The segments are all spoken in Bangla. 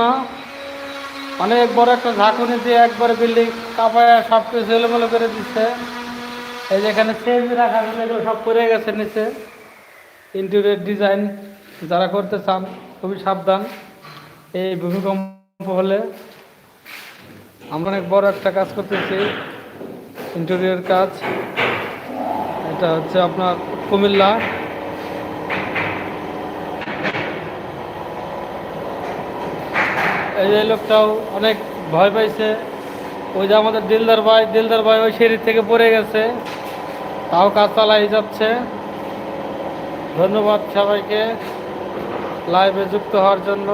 না। অনেক বড় একটা ঝাঁকুনি দিয়ে একবারে বিল্ডিং কাপায় সব কিছু এলোমেলো করে দিচ্ছে। এই যেখানে চেঞ্জ রাখা এগুলো সব পড়ে গেছে নিচে। ইন্টেরিয়র ডিজাইন যারা করতে চান, খুবই সাবধান। এই ভূমিকম্প হলে আমরা অনেক বড় একটা কাজ করতেছি ইন্টেরিয়র কাজ। এটা হচ্ছে আপনার কুমিল্লা। এই লোকটাও অনেক ভয় পাইছে। ওই যে আমাদের দিলদার ভাই দিলদার ভাই ওই সিঁড়ি থেকে পড়ে গেছে। তাও কাজ চালাই যাচ্ছে। ধন্যবাদ সবাইকে। লাইভে যুক্ত হওয়ার জন্য।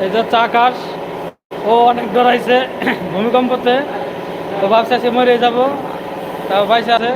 যে হচ্ছে আকাশ ও অনেক ডরাইছে ভূমিকম্পতে। তো ভাবছে মরে যাব। তারপর বাইসে আছে।